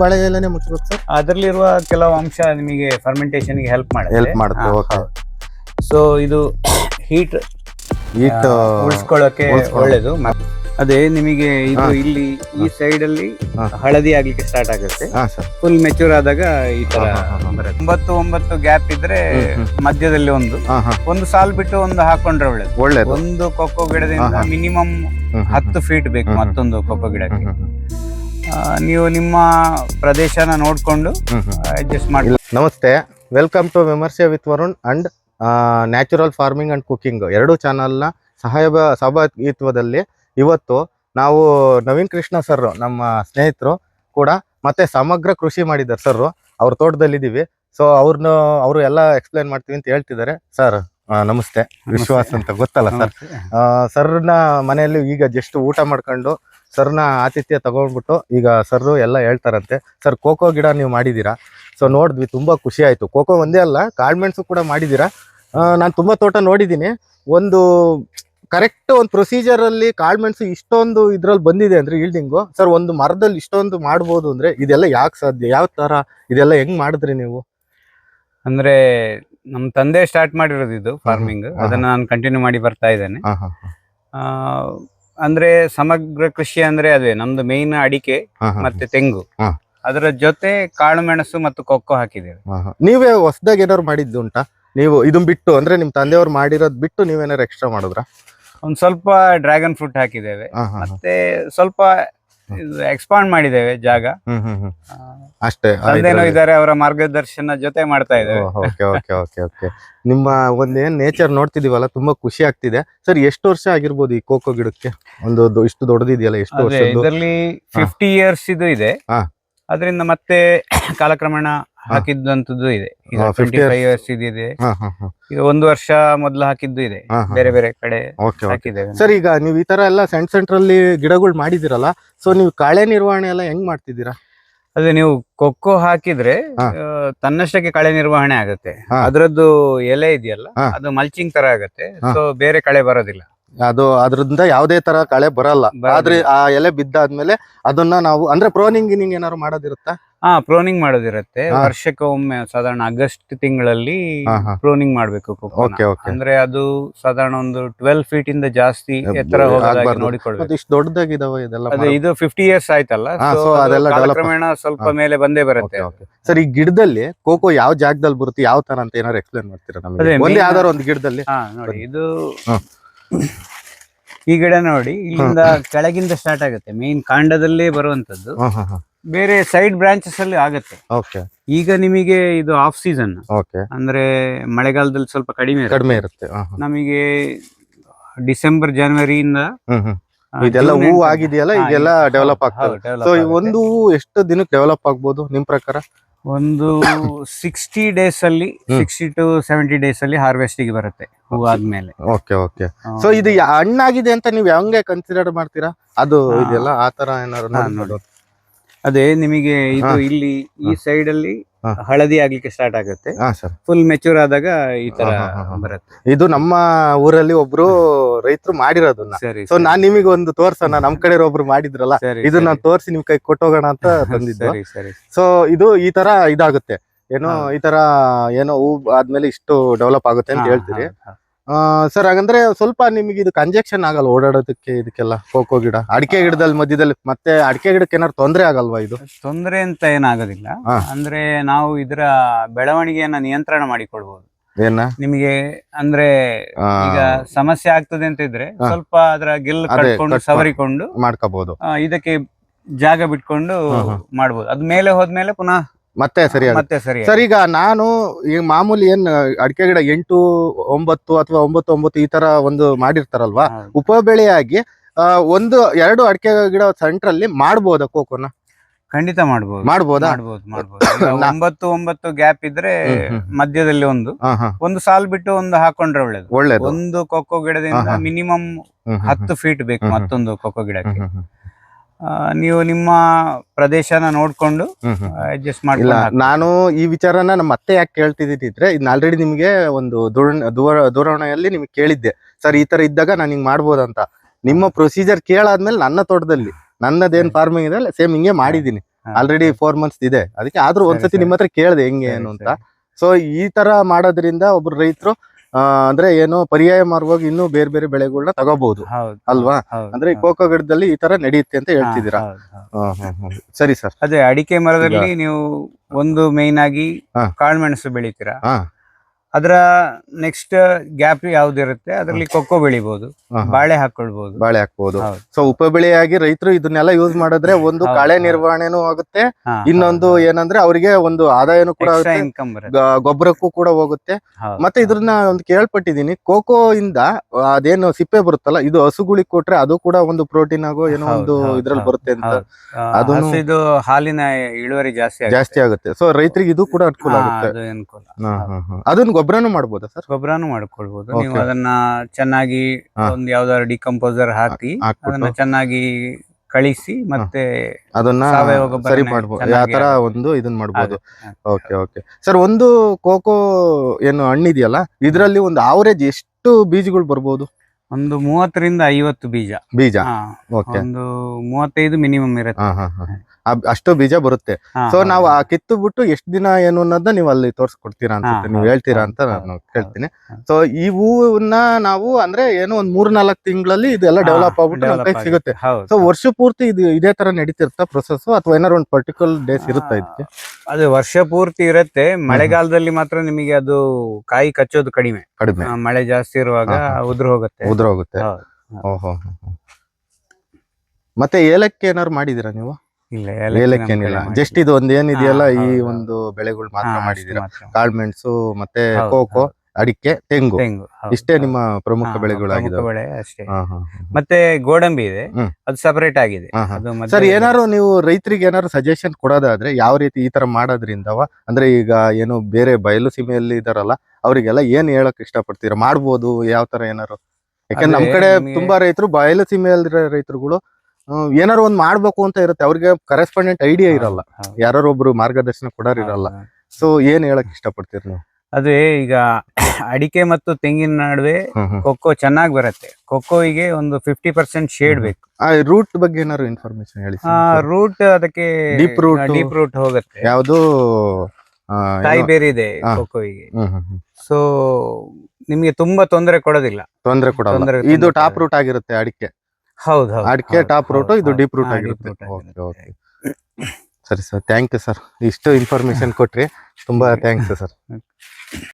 ಬಾಳೆ ಎಲೆನೆ ಮುಚ್ಚಬೇಕು ಸರ್? ಅದರಲ್ಲಿರುವ ಕೆಲವು ಅಂಶ ನಿಮಗೆ ಫರ್ಮೆಂಟೇಷನ್ಗೆ ಹೆಲ್ಪ್ ಮಾಡುತ್ತೆ. ಹೆಲ್ಪ್ ಮಾಡುತ್ತೆ ಓಕೆ ಸೊ ಇದು ಹೀಟ್ ಹೀಟ್ ಉಳಿಸ್ಕೊಳ್ಳೋಕೆ. ಒಳ್ಳೇದು. ಅದೇ ನಿಮಗೆ ಇದು ಇಲ್ಲಿ ಈ ಸೈಡ್ ಅಲ್ಲಿ ಹಳದಿ ಆಗ್ಲಿಕ್ಕೆ ಸ್ಟಾರ್ಟ್ ಆಗುತ್ತೆ. ಫುಲ್ ಮೆಚೂರ್ ಆದಾಗ ಈ ತರ. ಬರುತ್ತೆ. ಒಂಬತ್ತು ಒಂಬತ್ತು ಗ್ಯಾಪ್ ಇದ್ರೆ ಮಧ್ಯದಲ್ಲಿ ಒಂದು. ಒಂದು ಸಾಲ್ ಬಿಟ್ಟು ಒಂದು ಹಾಕೊಂಡ್ರೆ ಒಳ್ಳೇದು. ಒಳ್ಳೇದು. ಒಂದು ಕೊಕ್ಕೋ ಗಿಡದಿಂದ. ಮಿನಿಮಮ್ ಹತ್ತು ಫೀಟ್ ಬೇಕು. ಮತ್ತೊಂದು ಕೊಕ್ಕೋ ಗಿಡಕ್ಕೆ. ನೀವು ನಿಮ್ಮ ಪ್ರದೇಶನ ನೋಡ್ಕೊಂಡು. ಅಡ್ಜಸ್ಟ್ ಮಾಡಿ ನಮಸ್ತೆ. ವೆಲ್ಕಮ್ ಟು ವಿಮರ್ಶೆ with Varun and natural farming and cooking ಎರಡು ಚಾನಲ್ನ ಸಹಾಯ ಸಹಭಾಗಿತ್ವದಲ್ಲಿ ಇವತ್ತು ನಾವು ನವೀನ್ ಕೃಷ್ಣ ಸರ್ ನಮ್ಮ ಸ್ನೇಹಿತರು ಕೂಡ ಮತ್ತೆ ಸಮಗ್ರ ಕೃಷಿ ಮಾಡಿದ್ದಾರೆ ಸರ್ ಅವ್ರ ತೋಟದಲ್ಲಿದ್ದೀವಿ. ಸೊ ಅವ್ರನ್ನ ಅವರು ಎಲ್ಲ ಎಕ್ಸ್ಪ್ಲೈನ್ ಮಾಡ್ತೀವಿ ಅಂತ ಹೇಳ್ತಿದ್ದಾರೆ. ಸರ್ ನಮಸ್ತೆ. ವಿಶ್ವಾಸ್ ಅಂತ ಗೊತ್ತಲ್ಲ ಸರ್ ಸರ್ನ ಮನೆಯಲ್ಲಿ ಈಗ ಜಸ್ಟ್ ಊಟ ಮಾಡ್ಕೊಂಡು ಸರ್ನ ಆತಿಥ್ಯ ತಗೊಂಡ್ಬಿಟ್ಟು ಈಗ ಸರ್ ಎಲ್ಲ ಹೇಳ್ತಾರಂತೆ ಸರ್ ಕೋಕೋ ಗಿಡ ನೀವು ಮಾಡಿದ್ದೀರಾ? ಸೊ ನೋಡಿದ್ವಿ ತುಂಬಾ ಖುಷಿ ಆಯ್ತು. ಕೋಕೋ ಒಂದೇ ಅಲ್ಲ ಕಾಳ್ಮೆಣಸು ಕೂಡ ಮಾಡಿದ್ದೀರಾ? ನಾನು ತುಂಬಾ ತೋಟ ನೋಡಿದ್ದೀನಿ. ಒಂದು ಕರೆಕ್ಟ್ ಒಂದು ಪ್ರೊಸೀಜರಲ್ಲಿ ಕಾಳ್ಮೆಣಸು ಇಷ್ಟೊಂದು ಇದ್ರಲ್ಲಿ ಬಂದಿದೆ ಅಂದ್ರೆ ಈಲ್ಡಿಂಗು ಸರ್ ಒಂದು ಮರದಲ್ಲಿ ಇಷ್ಟೊಂದು ಮಾಡ್ಬೋದು ಅಂದ್ರೆ ಇದೆಲ್ಲ ಯಾಕೆ ಸಾಧ್ಯ? ಯಾವ ತರ? ಇದೆಲ್ಲ ಹೆಂಗ್ ಮಾಡಿದ್ರಿ ನೀವು? ಅಂದ್ರೆ ನಮ್ಮ ತಂದೆ ಸ್ಟಾರ್ಟ್ ಮಾಡಿರೋದು ಇದು ಫಾರ್ಮಿಂಗ್ ಅದನ್ನು ನಾನು ಕಂಟಿನ್ಯೂ ಮಾಡಿ ಬರ್ತಾ ಇದ್ದೇನೆ. ಅಂದ್ರೆ ಸಮಗ್ರ ಕೃಷಿ ಅಂದ್ರೆ ಅದೇ ನಮ್ದು ಮೇನ್ ಅಡಿಕೆ ಹಾ ಹಾ ಮತ್ತೆ ತೆಂಗು ಹಾ. ಅದರ ಜೊತೆ ಕಾಳು ಮೆಣಸು ಮತ್ತು ಕೊಕ್ಕೋ ಹಾಕಿದ್ದೇವೆ ಹಾ, ಹಾ. ನೀವೇ ಹೊಸದಾಗಿ ಏನಾದ್ರು ಮಾಡಿದ್ದು ಉಂಟಾ ನೀವು ಇದನ್ ಬಿಟ್ಟು ಅಂದ್ರೆ ನಿಮ್ ತಂದೆಯವ್ರು ಮಾಡಿರೋದ್ ಬಿಟ್ಟು ನೀವೇನಾದ್ರು ಎಕ್ಸ್ಟ್ರಾ ಮಾಡಿದ್ರ ಒಂದ್ ಸ್ವಲ್ಪ ಡ್ರ್ಯಾಗನ್ ಫ್ರೂಟ್ ಹಾಕಿದ್ದೇವೆ. ಮತ್ತೆ ಸ್ವಲ್ಪ ಎಕ್ಸ್ಪಾಂಡ್ ಮಾಡಿದ್ದೇವೆ ಜಾಗ. ಹ್ಮ್ ಹ್ಮ್ ಹ್ಮ್. ಅಷ್ಟೇ ತಂದೆನೂ ಇದ್ದಾರೆ ಅವರ ಮಾರ್ಗದರ್ಶನ ಜೊತೆ ಮಾಡ್ತಾ ಇದ್ದೇವೆ. Okay okay okay okay. ನಿಮ್ಮ ಒಂದೇನ್ ನೇಚರ್ ನೋಡ್ತಿದೀವಲ್ಲ ತುಂಬಾ ಖುಷಿ ಆಗ್ತಿದೆ. ಸರ್ ಎಷ್ಟು ವರ್ಷ ಆಗಿರ್ಬೋದು ಈ ಕೋಕೋ ಗಿಡಕ್ಕೆ? ಒಂದು ಇಷ್ಟು ದೊಡ್ಡದಿದೆಯಲ್ಲ ಎಷ್ಟು ವರ್ಷ ಇದರಲ್ಲಿ ಫಿಫ್ಟಿ ಇಯರ್ಸ್ ಇದು ಇದೆ. ಅದರಿಂದ ಮತ್ತೆ ಕಾಲಕ್ರಮೇಣ ಹಾಕಿದ್ದಂತದ್ದು ಇದೆ. ಈಗ ಹಾ, 50 ಟ್ವೆಂಟಿ ಫೈವ್ ಇಯರ್ಸ್ ಇದೆ. ಈಗ ಒಂದು ವರ್ಷ ಮೊದಲು ಹಾಕಿದ್ದು ಇದೆ. ಬೇರೆ ಬೇರೆ ಕಡೆ ಹಾಕಿದ್ದೇವೆ ಸರ್ ಈಗ ನೀವು ಈ ತರ ಎಲ್ಲ ಸೆಂಟ್ ಸೆಂಟ್ರಲ್ಲಿ ಗಿಡಗಳು ಮಾಡಿದಿರಲ್ಲ ಸೊ ನೀವು ಕಳೆ ನಿರ್ವಹಣೆ ಎಲ್ಲ ಹೆಂಗ್ ಮಾಡ್ತಿದ್ದೀರಾ? ಅದೇ ನೀವು ಕೊಕ್ಕೋ ಹಾಕಿದ್ರೆ ತನ್ನಷ್ಟಕ್ಕೆ ಕಳೆ ನಿರ್ವಹಣೆ ಆಗುತ್ತೆ. ಅದರದ್ದು ಎಲೆ ಇದೆಯಲ್ಲ ಅದು ಮಲ್ಚಿಂಗ್ ತರ ಆಗುತ್ತೆ. ಸೊ ಬೇರೆ ಕಳೆ ಬರೋದಿಲ್ಲ. ಅದು ಅದ್ರಿಂದ ಯಾವುದೇ ತರ ಕಳೆ ಬರಲ್ಲ. ಆದ್ರೆ ಆ ಎಲೆ ಬಿದ್ದಾದ್ಮೇಲೆ ಅದನ್ನ ನಾವು ಅಂದ್ರೆ ಪ್ರೋನಿಂಗ್ ಏನಾದ್ರು ಮಾಡೋದಿರುತ್ತಾ? ಹಾ ಪ್ರೋನಿಂಗ್ ಮಾಡೋದಿರುತ್ತೆ. ವರ್ಷಕ್ಕೆ ಒಮ್ಮೆ ಸಾಧಾರಣ ಆಗಸ್ಟ್ ತಿಂಗಳಲ್ಲಿ. ಪ್ರೋನಿಂಗ್ ಮಾಡ್ಬೇಕು ಅಂದ್ರೆ ಅದು ಸಾಧಾರಣ ಒಂದು ಟ್ವೆಲ್ ಫೀಟ್ ಇಂದ ಜಾಸ್ತಿ ಎತ್ತರ ಹೋಗೋದಾಗಿ ಆಗ್ಬಾರ್ದು. ನೋಡಿಕೊಳ್ಬೇಕು ಮತ್ತೆ ಇಷ್ಟು ದೊಡ್ಡದಾಗಿದಾವ ಇದೆಲ್ಲ ಅದೇ ಇದು ಫಿಫ್ಟಿ ಇಯರ್ಸ್ ಆಯ್ತಲ್ಲ ಹಾ, so so ಅದು ಅದೆಲ್ಲ develop- ಕಾಲಕ್ರಮೇಣ ಸ್ವಲ್ಪ ಹಾ. ಮೇಲೆ ಬಂದೇ ಬರುತ್ತೆ. ಸರ್ ಈ ಗಿಡದಲ್ಲಿ ಕೋಕೋ ಯಾವ ಜಾಗದಲ್ಲಿ ಬರುತ್ತೆ ಯಾವ ತರ ಅಂತ ಏನಾದ್ರು ಎಕ್ಸ್ಪ್ಲೇನ್ ಮಾಡ್ತೀರಾ ಅದೇ ನಮಗೆ ಒಂದು main- ಯಾವ್ದಾರು ಒಂದು ಗಿಡದಲ್ಲಿ. ಹಾ ನೋಡಿ ಇದು ಹಾ. ಈ ಗಿಡ ನೋಡಿ ಇಲ್ಲಿಂದ ಕೆಳಗಿಂದ ಸ್ಟಾರ್ಟ್ ಆಗುತ್ತೆ ಮೇನ್ ಕಾಂಡದಲ್ಲೇ ಬರುವಂತದ್ದು ಬೇರೆ ಸೈಡ್ ಬ್ರಾಂಚಸ್ ಅಲ್ಲಿ ಆಗುತ್ತೆ. ಓಕೆ ಈಗ ನಿಮಗೆ ಇದು ಆಫ್ ಸೀಸನ್ ಓಕೆ ಅಂದ್ರೆ ಮಳೆಗಾಲದಲ್ಲಿ ಸ್ವಲ್ಪ ಕಡಿಮೆ ಇರುತ್ತೆ. ಕಡಿಮೆ ಇರುತ್ತೆ. ಹಾ. ನಮಗೆ ಡಿಸೆಂಬರ್ ಜನವರಿಯಿಂದ ಇದೆಲ್ಲ ಹೂ ಹೂವು ಆಗಿದೆಯಲ್ಲ ಈಗೆಲ್ಲ ಡೆವಲಪ್ ಆಗ್ತದೆ. ಸೊ. ಒಂದು ಹೂವು ಎಷ್ಟು ದಿನಕ್ಕೆ ಡೆವಲಪ್ ಆಗ್ಬೋದು ನಿಮ್ ಪ್ರಕಾರ? ಒಂದು ಸಿಕ್ಸ್ಟಿ ಡೇಸ್ ಅಲ್ಲಿ. ಸಿಕ್ಸ್ಟಿ ಟು ಸೆವೆಂಟಿ ಡೇಸ್ ಅಲ್ಲಿ ಹಾರ್ವೆಸ್ಟ್ಗೆ ಬರುತ್ತೆ ಹೂ ಆದ್ಮೇಲೆ. ಓಕೆ ಓಕೆ ಸೊ ಇದು ಯಾ- ಹಣ್ಣಾಗಿದೆ ಅಂತ ನೀವು ಹೆಂಗೆ ಕನ್ಸಿಡರ್ ಮಾಡ್ತೀರಾ? ಅದು. ಇದೆಲ್ಲ ಆ ತರ ಏನಾದ್ರು ಹಾ, ನೋಡ್ಬೋದು? ಅದೇ ನಿಮಗೆ ಇದು ಇಲ್ಲಿ ಈ. ಸೈಡ್ ಅಲ್ಲಿ ಹಳದಿ ಆಗ್ಲಿಕ್ಕೆ ಸ್ಟಾರ್ಟ್ ಆಗುತ್ತೆ. ಹಾ ಸರ್. ಫುಲ್ ಮೆಚೂರ್ ಆದಾಗ ಈ ತರ. ಬರುತ್ತೆ. ಇದು ನಮ್ಮ ಊರಲ್ಲಿ ಒಬ್ರು ರೈತರು ಮಾಡಿರೋದನ್ನ. ಸರಿ ಸೊ ನಾನ್ ನಿಮಗೆ ಒಂದು ತೋರ್ಸೋಣ. ನಮ್ ಕಡೆ ಒಬ್ರು ಮಾಡಿದ್ರಲ್ಲ ಸರಿ ಇದು ನಾನು ತೋರಿಸಿ ನಿಮ್ ಕೈ ಕೊಟ್ಟೋಗೋಣ ಅಂತ ತಂದಿದ್ದೆ. ಸರಿ ಸರಿ. ಸೊ ಇದು ಈ ತರ ಇದಾಗುತ್ತೆ. ಏನೋ ಈ ತರ ಏನೋ ಹೂ ಆದ್ಮೇಲೆ ಇಷ್ಟು ಡೆವಲಪ್ ಆಗುತ್ತೆ ಅಂತ ಹಾ, ಹೇಳ್ತೀರಿ. ಹಾ, ಹಾ. ಸರ್ ಹಾಗಂದ್ರೆ ಸ್ವಲ್ಪ ನಿಮಗೆ ಇದು ಕಂಜೆಕ್ಷನ್ ಆಗಲ್ಲ ಓಡಾಡೋದಕ್ಕೆ ಇದಕ್ಕೆಲ್ಲ? ಕೋಕೋ ಗಿಡ? ಅಡಿಕೆ ಗಿಡದಲ್ಲಿ ಮಧ್ಯದಲ್ಲಿ ಮತ್ತೆ ಅಡಿಕೆ ಗಿಡಕ್ಕೆ ಏನಾದ್ರು ತೊಂದ್ರೆ ಆಗಲ್ವಾ ಇದು? ತೊಂದ್ರೆ ಅಂತ ಏನಾಗೋದಿಲ್ಲ. ಅಂದ್ರೆ ನಾವು ಇದರ ಬೆಳವಣಿಗೆಯನ್ನ ನಿಯಂತ್ರಣ ಮಾಡಿಕೊಡ್ಬೋದು ಏನ? ನಿಮಗೆ ಅಂದ್ರೆ ಈಗ ಸಮಸ್ಯೆ ಆಗ್ತದೆ ಅಂತ ಇದ್ರೆ ಸ್ವಲ್ಪ ಅದರ ಗಿಲ್ ಕಟ್ಕೊಂಡು ಸವರಿಕೊಂಡು ಮಾಡ್ಕೋಬಹುದು ಇದಕ್ಕೆ ಜಾಗ ಬಿಟ್ಕೊಂಡು ಮಾಡಬಹುದು ಅದು ಮೇಲೆ ಹೋದ್ಮೇಲೆ ಪುನಃ ಮತ್ತೆ ಸರಿ ಮತ್ತೆ ಸರಿ ಸರ್ ಈಗ ನಾನು ಈಗ ಮಾಮೂಲಿ ಏನ್ ಅಡಿಕೆ ಗಿಡ ಎಂಟು ಒಂಬತ್ತು ಅಥವಾ ಒಂಬತ್ತು ಒಂಬತ್ತು ಈ ತರ ಒಂದು ಮಾಡಿರ್ತಾರಲ್ವಾ ಉಪ ಬೆಳೆಯಾಗಿ ಒಂದು ಎರಡು ಅಡಿಕೆ ಗಿಡ ಸೆಂಟ್ರಲ್ಲಿ ಮಾಡ್ಬೋದಾ ಕೋಕೋನ? ಖಂಡಿತ ಮಾಡಬಹುದು ಮಾಡಬಹುದಾ ಈಗ ನಾ- ಒಂಬತ್ತು ಒಂಬತ್ತು ಗ್ಯಾಪ್ ಇದ್ರೆ. ಮಧ್ಯದಲ್ಲಿ ಒಂದು. ಒಂದು ಸಾಲ್ ಬಿಟ್ಟು ಒಂದು ಹಾಕೊಂಡ್ರೆ ಒಳ್ಳೇದು. ಒಳ್ಳೇದು. ಒಂದು ಕೊಕ್ಕೋ ಗಿಡದಿಂದ. ಮಿನಿಮಮ್ ಹತ್ತು ಫೀಟ್ ಬೇಕು. ಮತ್ತೊಂದು ಕೊಕ್ಕೋ ಗಿಡಕ್ಕೆ. ನೀವು ನಿಮ್ಮ ಪ್ರದೇಶನ ನೋಡ್ಕೊಂಡು. ಅಡ್ಜಸ್ಟ್ ಮಾಡಿಲ್ಲ ನಾನು ಈ ವಿಚಾರನ ನಮ್ಮ ಅತ್ತೆ ಯಾಕೆ ಕೇಳ್ತಿದ್ದಿದ್ರೆ ಇದನ್ನ ಇದ್ನ ಆಲ್ರೆಡಿ ನಿಮಗೆ ಒಂದು ದೂರ ದೂರ ದೂರವಾಣಿಯಲ್ಲಿ ನಿಮ್ಗೆ ಕೇಳಿದ್ದೆ ಸರ್ ಈ ತರ ಇದ್ದಾಗ ನಾನು ಹಿಂಗ್ ಮಾಡ್ಬೋದಂತ ನಿಮ್ಮ ಪ್ರೊಸೀಜರ್ ಕೇಳಾದ್ಮೇಲೆ ನನ್ನ ತೋಟದಲ್ಲಿ ನನ್ನದೇನ್ ಫಾರ್ಮಿಂಗ್ ಇದೆ ಸೇಮ್ ಹಿಂಗೆ ಮಾಡಿದೀನಿ. ಆಲ್ರೆಡಿ ಫೋರ್ ಮಂತ್ಸ್ ಇದೆ ಅದಕ್ಕೆ ಆದ್ರೂ ಒಂದ್ಸತಿ. ನಿಮ್ಮ ಹತ್ರ ಕೇಳಿದೆ ಹೆಂಗೆ ಏನು ಅಂತ. ಸೊ ಈ ತರ ಮಾಡೋದ್ರಿಂದ ಒಬ್ರು ರೈತರು ಅಂದ್ರೆ ಏನು ಪರ್ಯಾಯ ಮಾರ್ಗವಾಗಿ ಇನ್ನೂ ಬೇರೆ ಬೇರೆ ಬೆಳೆಗಳನ್ನ ತಗೋಬಹುದು ಹೌದು ಅಲ್ವಾ? ಅಂದ್ರೆ ಕೋಕೋ ಗಿಡದಲ್ಲಿ ಈ ತರ ನಡೆಯುತ್ತೆ ಅಂತ ಹೇಳ್ತಿದ್ದೀರಾ. ಸರಿ ಸರ್. ಅದೇ ಅಡಿಕೆ ಮರದಲ್ಲಿ ನೀವು ಒಂದು ಮೇನ್ ಆಗಿ. ಕಾಳುಮೆಣಸು ಬೆಳಿತೀರಾ? ಅದರ ನೆಕ್ಸ್ಟ್ ಗ್ಯಾಪ್ ಯಾವ್ದಿರುತ್ತೆ? ಅದರಲ್ಲಿ ಕೊಕ್ಕೋ ಬೆಳಿಬಹುದು. ಬಾಳೆ ಹಾಕೊಳ್ಬಹುದು ಬಾಳೆ ಹಾಕ್ಬಹುದು ಹೌದು. ಸೊ ಉಪ ಬೆಳೆಯಾಗಿ ರೈತರು ಇದನ್ನೆಲ್ಲ ಯೂಸ್ ಮಾಡಿದ್ರೆ ಒಂದು ಕಳೆ ನಿರ್ವಹಣೆನೂ ಆಗುತ್ತೆ. ಇನ್ನೊಂದು ಏನಂದ್ರೆ ಅವರಿಗೆ ಒಂದು ಆದಾಯನೂ ಕೂಡ ಇನ್ಕಮ್ ಗೊಬ್ಬರಕ್ಕೂ ಕೂಡ ಹೋಗುತ್ತೆ. ಮತ್ತೆ ಇದ್ರನ್ನ ಒಂದು ಕೇಳ್ಪಟ್ಟಿದೀನಿ ಕೋಕೋ ಇಂದ ಅದೇನು ಸಿಪ್ಪೆ ಬರುತ್ತಲ್ಲ ಇದು ಹಸುಗಳಿಗೆ ಕೊಟ್ರೆ ಅದು ಕೂಡ ಒಂದು ಪ್ರೋಟೀನ್ ಆಗೋ ಏನೋ ಒಂದು ಇದ್ರಲ್ಲಿ ಬರುತ್ತೆ ಅಂತ. ಅದನ್ನು- ಹಸಿದು ಹಾಲಿನ ಇಳುವರಿ ಜಾಸ್ತಿ ಜಾಸ್ತಿ ಆಗುತ್ತೆ. ಸೊ ರೈತರಿಗೆ ಇದು ಕೂಡ ಅನುಕೂಲ ಆಗುತ್ತೆ. ಅದನ್ನ ಗೊಬ್ಬರನೂ ಮಾಡ್ಬೋದಾ ಸರ್? ಗೊಬ್ಬರನು ಮಾಡ್ಕೊಳ್ಬಹುದು ನೀವು ಅದನ್ನ ಚೆನ್ನಾಗಿ. ಒಂದು ಯಾವ್ದಾದ್ರು ಡಿಕಂಪೋಸರ್ ಹಾಕಿ ಅದನ್ನ ಚೆನ್ನಾಗಿ ಕಳಿಸಿ ಮತ್ತೆ ಅದನ್ನ ಸರಿ ಮಾಡ್ಬೋದು ಯಾವ ತರ ಒಂದು ಇದನ್ನ ಮಾಡ್ಬೋದು. ಓಕೆ ಓಕೆ ಸರ್ ಒಂದು ಕೋಕೋ ಏನು ಹಣ್ಣಿದೆಯಲ್ಲ ಇದರಲ್ಲಿ ಒಂದು ಆವರೇಜ್ ಎಷ್ಟು ಬೀಜಗಳು ಬರ್ಬೋದು? ಒಂದು ಮೂವತ್ತರಿಂದ ಐವತ್ತು ಬೀಜ. ಬೀಜ? ಹಾ, ಓಕೆ ಒಂದು ಮೂವತ್ತೈದು ಮಿನಿಮಮ್ ಇರುತ್ತೆ. ಅಷ್ಟು ಬೀಜ ಬರುತ್ತೆ. ಹಾ, ಸೊ. ನಾವು ಆ ಕಿತ್ತು ಬಿಟ್ಟು ಎಷ್ಟು ದಿನ ಏನು ಅನ್ನೋದನ್ನ ನೀವು ಅಲ್ಲಿ ತೋರಿಸ್ಕೊಡ್ತೀರಾ ಅಂತ ಹಾ, ನೀವು ಹೌದು, ಹೇಳ್ತೀರಾ ಅಂತ ಹೌದು, ನಾನು ಹೌದು, ಕೇಳ್ತೀನಿ. ಹೌದು. ಸೊ ಈ ಹೂವನ್ನ ನಾವು ಅಂದ್ರೆ ಏನು ಒಂದ್ ಮೂರ್ ನಾಲ್ಕು ತಿಂಗಳಲ್ಲಿ ಇದೆಲ್ಲ ಹಾ, ಡೆವಲಪ್ ಆಗ್ಬಿಟ್ಟು ನಮ್ಮ develop ಕೈಗೆ ಸಿಗುತ್ತೆ. ಹೌದು, ಸೊ ವರ್ಷ ಪೂರ್ತಿ ಇದು ಇದೇ ತರ ನಡೀತಿರ್ತ ಪ್ರೊಸೆಸ್ ಅಥವಾ ಏನಾರು ಒಂದು ಪರ್ಟಿಕ್ಯುಲರ್ ಡೇಸ್ ಇರುತ್ತಾ ಇದಕ್ಕೆ? ಅದು ವರ್ಷ ಪೂರ್ತಿ ಇರುತ್ತೆ. ಮಳೆಗಾಲದಲ್ಲಿ ಮಾತ್ರ ನಿಮಗೆ ಅದು ಕಾಯಿ ಕಚ್ಚೋದು ಕಡಿಮೆ. ಕಡಿಮೆ. ಆ, ಮಳೆ ಜಾಸ್ತಿ ಇರುವಾಗ ಉದ್ರು ಹೋಗುತ್ತೆ ಉದ್ರು ಹೋಗುತ್ತೆ. ಉದುರೋಗುತ್ತೆ. ಹೌದು. ಓಹೋ ಮತ್ತೆ ಏಲಕ್ಕಿ ಏನಾದ್ರು ಮಾಡಿದೀರಾ ನೀವು? ಇಲ್ಲ ಏಲಕ್ಕಿ ಏನಿಲ್ಲ. ಜಸ್ಟ್ ಇದು ಒಂದ್ ಏನಿದೆಯಲ್ಲ ಹಾ, ಈ ಹೌದು, ಒಂದು ಬೆಳೆಗಳು ಮಾತ್ರ ಮಾಡಿದೀರಾ ಮಾಡಿದೀರಾ ಕಾಳ್ಮೆಣಸು ಮತ್ತೆ ಹೌದು, ಕೋಕೋ ಹೌದು. ಅಡಿಕೆ ತೆಂಗು. ತೆಂಗು ಹೌದು, ಇಷ್ಟೇ ನಿಮ್ಮ ಪ್ರಮುಖ ಹಾ, ಪ್ರಮುಖ ಬೆಳೆ ಅಷ್ಟೇ. ಹಾ, ಹಾ, ಹಾ. ಮತ್ತೆ ಗೋಡಂಬಿ ಇದೆ. ಹ್ಮ್. ಅದು ಸಪರೇಟ್ ಆಗಿದೆ. ಹಾ, ಹಾ. ಅದು ಮಧ್ಯೆ ಸರ್ ಏನಾದ್ರು ನೀವು ರೈತರಿಗೆ ಏನಾದ್ರು ಸಜೆಷನ್ ಕೊಡೋದಾದ್ರೆ ಯಾವ ರೀತಿ ಈ ತರ ಮಾಡೋದ್ರಿಂದವ? ಅಂದ್ರೆ ಈಗ ಏನು ಬೇರೆ ಬಯಲು ಸೀಮೆಯಲ್ಲಿ ಇದಾರಲ್ಲ ಅವರಿಗೆಲ್ಲ ಏನ್ ಹೇಳಕ್ ಇಷ್ಟಪಡ್ತೀರಾ? ಮಾಡ್ಬೋದು ಯಾವ ತರ ಏನಾರು ಯಾಕಂದ್ರೆ ನಮ್ ಅದೇ ಕಡೆ ನಿಮ್ಗೆ- ತುಂಬಾ ರೈತರು ಬಯಲು ಸೀಮೆಯಲ್ಲಿರೋ ರೈತರುಗಳು ಹ್ಮ್, ಏನಾರು ಒಂದ್ ಮಾಡ್ಬೇಕು ಅಂತ ಇರುತ್ತೆ. ಅವ್ರಿಗೆ ಕರೆಸ್ಪಾಂಡೆಂಟ್ ಐಡಿಯಾ ಇರಲ್ಲ. ಯಾರೋ ಯಾರು ಒಬ್ರು ಮಾರ್ಗದರ್ಶನ ಕೊಡೋರು ಇರಲ್ಲ ಹೌದು. ಸೊ ಏನ್ ಹೇಳಕ್ ಇಷ್ಟಪಡ್ತೀರಿ ನೀವು? ಅದೇ ಈಗ ಅಡಿಕೆ ಮತ್ತು ತೆಂಗಿನ ನಡುವೆ. ಕೊಕ್ಕೋ ಚೆನ್ನಾಗಿ ಬರುತ್ತೆ. ಕೊಕ್ಕೋಗೆ ಒಂದು ಫಿಫ್ಟಿ ಪರ್ಸೆಂಟ್ ಶೇಡ್ ಬೇಕು. ಆ ರೂಟ್ ಬಗ್ಗೆ ಏನಾದ್ರು ಇನ್ಫಾರ್ಮೇಶನ್ ಹೇಳಿ ರೂಟ್ ಅದಕ್ಕೆ ಡೀಪ್ ರೂಟ್ ಡೀಪ್ ರೂಟ್ ಹೋಗುತ್ತೆ. ಯಾವುದು ತಾಯಿ ಬೇರೆ ಇದೆ. ಕೊಕ್ಕೋಗೆ. ಸೊ ನಿಮಗೆ ತುಂಬಾ ತೊಂದರೆ ಕೊಡೋದಿಲ್ಲ. ತೊಂದರೆ ಕೊಡೋದಿಲ್ಲ ಇದು ಟಾಪ್ ರೂಟ್ ಆಗಿರುತ್ತೆ ಅಡಿಕೆ. ಹೌದು ಅಡಿಕೆ ಟಾಪ್ ರೂಟ್ ಇದು ಡೀಪ್ ರೂಟ್ ಆಗಿರುತ್ತೆ. ಸರಿ ಸರ್. ಥ್ಯಾಂಕ್ ಯು ಸರ್ ಇಷ್ಟು ಇನ್ಫಾರ್ಮೇಶನ್ ಕೊಟ್ರಿ. ತುಂಬಾ ಥ್ಯಾಂಕ್ಸ್ ಸರ್